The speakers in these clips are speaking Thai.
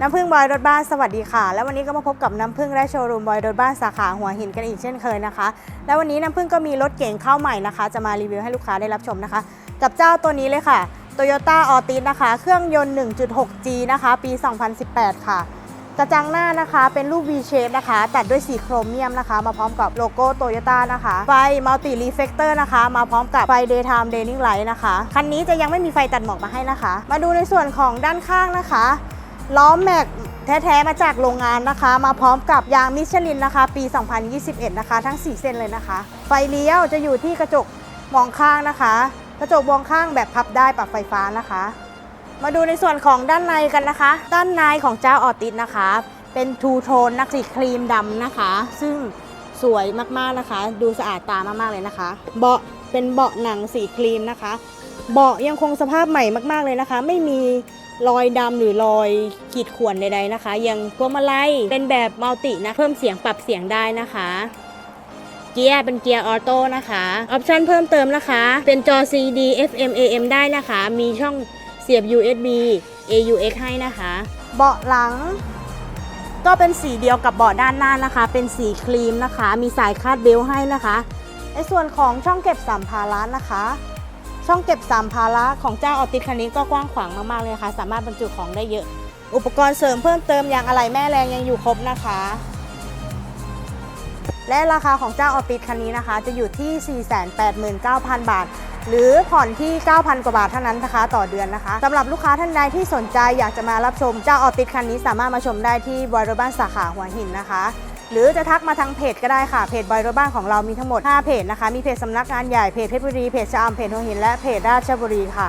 น้ำพึ่งบอยรถบ้านสวัสดีค่ะ แล้ววันนี้ก็มาพบกับน้ำพึ่งและโชว์รูมบอยรถบ้านสาขาหัวหินกันอีกเช่นเคยนะคะ แล้ววันนี้น้ำพึ่งก็มีรถเก๋งเข้าใหม่นะคะ จะมารีวิวให้ลูกค้าได้รับชมนะคะ กับเจ้าตัวนี้เลยค่ะ Toyota Altis นะคะ เครื่องยนต์ 1.6G นะคะ ปี 2018 ค่ะ กระจังหน้านะคะเป็นรูป V shape นะคะ ตัดด้วยสีโครเมียมนะคะ มาพร้อมกับโลโก้โตโยต้านะคะ ไฟ Multi Reflector นะคะ มาพร้อมกับไฟ Daytime Running Light นะคะ คันนี้จะยังไม่มีไฟตัดหมอกมาให้นะคะ มาดูในส่วนของด้านข้างนะคะ ล้อแม็กแท้ๆมาจากโรงงานนะคะ มาพร้อมกับยางมิชลินนะคะ ปี 2021 นะคะ ทั้ง 4 เส้นเลยนะคะ ไฟเลี้ยวจะอยู่ที่กระจกมองข้างนะคะ กระจกมองข้างแบบพับได้ปรับไฟฟ้านะคะ มาดูในส่วนของด้านในกันนะคะ ด้านในของเจ้าออติสนะคะ เป็นทูโทนนักสีครีมดำนะคะ ซึ่งสวยมากๆนะคะ ดูสะอาดตามากๆเลยนะคะ เบาะเป็นเบาะหนังสีครีมนะคะ เบาะยังคงสภาพใหม่มากๆเลยนะคะ ไม่มี รอยดำหรือรอยขีดข่วนใดๆนะคะ ยังพวงมาลัยเป็นแบบมัลตินะเพิ่มเสียงปรับเสียงได้นะคะ เกียร์เป็นเกียร์ออโต้นะคะออปชันเพิ่มเติมนะคะ เป็นจอ CD FM AM ได้นะคะ มีช่องเสียบ USB AUX ให้นะคะ เบาะหลังก็เป็นสีเดียวกับเบาะด้านหน้านะคะ เป็นสีครีมนะคะ มีสายคาดเบลต์ให้นะคะ ในส่วนของช่องเก็บสัมภาระนะคะ ช่องเก็บสัมภาระของเจ้าออติสคันนี้ก็กว้างขวางมากๆเลยนะคะสามารถบรรจุของได้เยอะ อุปกรณ์เสริมเพิ่มเติมอย่างอะไหล่แม่แรงยังอยู่ครบนะคะ และราคาของเจ้าออติสคันนี้นะคะ จะอยู่ที่ 489,000 บาท หรือผ่อนที่ 9,000 กว่าบาทเท่านั้นนะคะ ต่อเดือนนะคะสำหรับลูกค้าท่านใดที่สนใจอยากจะมารับชมเจ้าออติสคันนี้สามารถมาชมได้ที่บอยรถบ้านสาขาหัวหินนะคะ หรือจะทักมาทางเพจก็ได้ค่ะ เพจบอยรถบ้านของเรามีทั้งหมด 5 เพจนะคะ มีเพจสำนักงานใหญ่ เพจเพชรบุรี เพจชะอำเพจหัวหิน และเพจราชบุรีค่ะ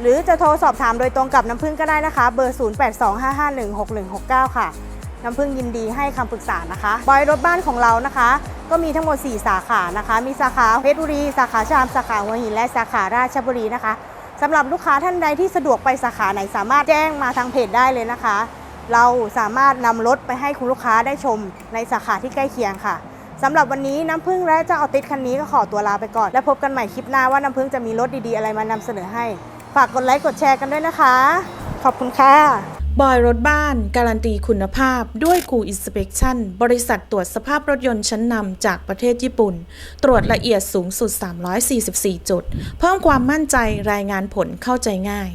หรือจะโทรสอบถามโดยตรงกับน้ำพึ่งก็ได้นะคะ เบอร์ 0825516169 ค่ะ น้ำพึ่งยินดีให้คำปรึกษานะคะ บอยรถบ้านของเรานะคะ ก็มีทั้งหมด 4 สาขานะคะ มีสาขาเพชรบุรี สาขาชามสาขาหัวหิน และสาขาราชบุรีนะคะสำหรับลูกค้าท่านใดที่สะดวกไปสาขาไหนสามารถแจ้งมาทางเพจได้เลยนะคะ เราสามารถนำรถไปให้คุณลูกค้าได้ชมในสาขาที่ใกล้เคียงค่ะสำหรับวันนี้น้ำพึ่งและเจ้าออติสคันนี้ก็ขอตัวลาไปก่อน แล้วพบกันใหม่คลิปหน้าว่าน้ำพึ่งจะมีรถดีๆอะไรมานำเสนอให้ ฝากกดไลค์กดแชร์กันด้วยนะคะ ขอบคุณค่ะบอยรถบ้าน การันตีคุณภาพด้วยกูอินสเป t ชั่นบริษัทตรวจสภาพรถยนต์ชั้นนำจากประเทศญี่ปุ่น ตรวจละเอียดสูงสุด 344 จุด เพิ่มความมั่นใจรายงานผลเข้าใจง่าย